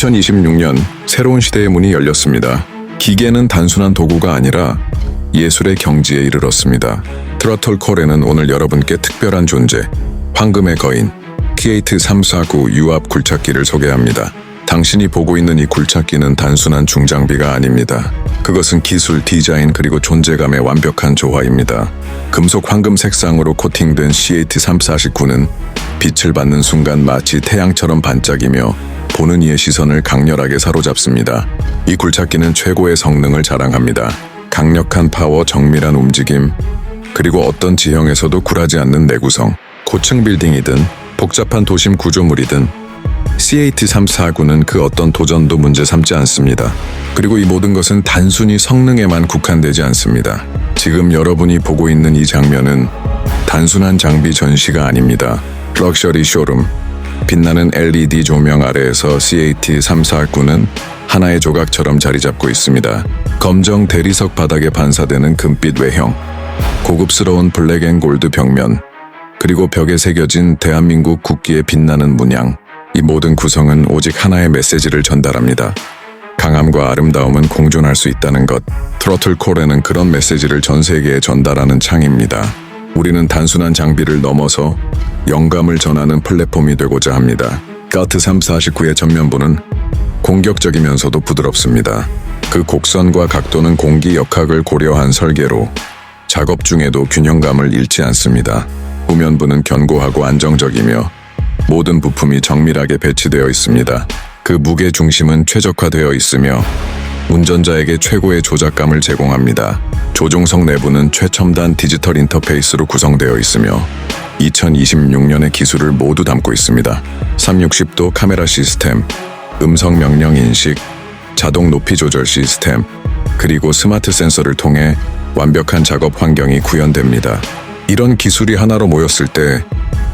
2026년 새로운 시대의 문이 열렸습니다. 기계는 단순한 도구가 아니라 예술의 경지에 이르렀습니다. 트러틀 콜에는 오늘 여러분께 특별한 존재, 황금의 거인, 키에이트 349 유압 굴착기를 소개합니다. 당신이 보고 있는 이 굴착기는 단순한 중장비가 아닙니다. 그것은 기술, 디자인 그리고 존재감의 완벽한 조화입니다. 금속 황금 색상으로 코팅된 CAT349는 빛을 받는 순간 마치 태양처럼 반짝이며 보는 이의 시선을 강렬하게 사로잡습니다. 이 굴착기는 최고의 성능을 자랑합니다. 강력한 파워, 정밀한 움직임, 그리고 어떤 지형에서도 굴하지 않는 내구성, 고층 빌딩이든 복잡한 도심 구조물이든 CAT349는 그 어떤 도전도 문제 삼지 않습니다. 그리고 이 모든 것은 단순히 성능에만 국한되지 않습니다. 지금 여러분이 보고 있는 이 장면은 단순한 장비 전시가 아닙니다. 럭셔리 쇼룸, 빛나는 LED 조명 아래에서 CAT349는 하나의 조각처럼 자리 잡고 있습니다. 검정 대리석 바닥에 반사되는 금빛 외형, 고급스러운 블랙 앤 골드 벽면, 그리고 벽에 새겨진 대한민국 국기의 빛나는 문양. 이 모든 구성은 오직 하나의 메시지를 전달합니다. 강함과 아름다움은 공존할 수 있다는 것. 트로틀 콜에는 그런 메시지를 전 세계에 전달하는 창입니다. 우리는 단순한 장비를 넘어서 영감을 전하는 플랫폼이 되고자 합니다. 가트 349의 전면부는 공격적이면서도 부드럽습니다. 그 곡선과 각도는 공기 역학을 고려한 설계로 작업 중에도 균형감을 잃지 않습니다. 후면부는 견고하고 안정적이며 모든 부품이 정밀하게 배치되어 있습니다. 그 무게 중심은 최적화되어 있으며 운전자에게 최고의 조작감을 제공합니다. 조종석 내부는 최첨단 디지털 인터페이스로 구성되어 있으며 2026년의 기술을 모두 담고 있습니다. 360도 카메라 시스템, 음성 명령 인식, 자동 높이 조절 시스템, 그리고 스마트 센서를 통해 완벽한 작업 환경이 구현됩니다. 이런 기술이 하나로 모였을 때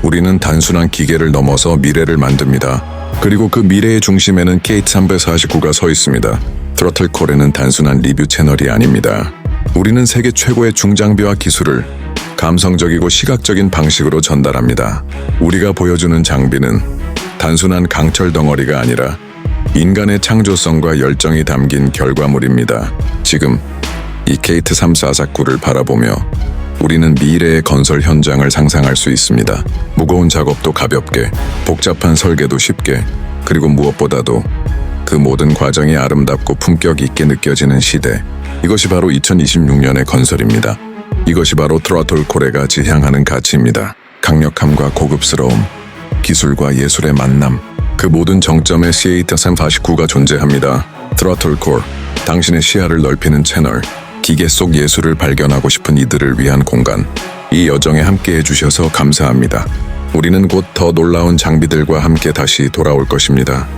우리는 단순한 기계를 넘어서 미래를 만듭니다. 그리고 그 미래의 중심에는 KT349가 서 있습니다. 트로틀 콜에는 단순한 리뷰 채널이 아닙니다. 우리는 세계 최고의 중장비와 기술을 감성적이고 시각적인 방식으로 전달합니다. 우리가 보여주는 장비는 단순한 강철 덩어리가 아니라 인간의 창조성과 열정이 담긴 결과물입니다. 지금 이 케이트 3449를 바라보며 우리는 미래의 건설 현장을 상상할 수 있습니다. 무거운 작업도 가볍게, 복잡한 설계도 쉽게, 그리고 무엇보다도 그 모든 과정이 아름답고 품격 있게 느껴지는 시대. 이것이 바로 2026년의 건설입니다. 이것이 바로 트로틀 코레가 지향하는 가치입니다. 강력함과 고급스러움, 기술과 예술의 만남. 그 모든 정점에 CA349가 존재합니다. 트로틀 콜, 당신의 시야를 넓히는 채널, 기계 속 예술을 발견하고 싶은 이들을 위한 공간. 이 여정에 함께 해 주셔서 감사합니다. 우리는 곧 더 놀라운 장비들과 함께 다시 돌아올 것입니다.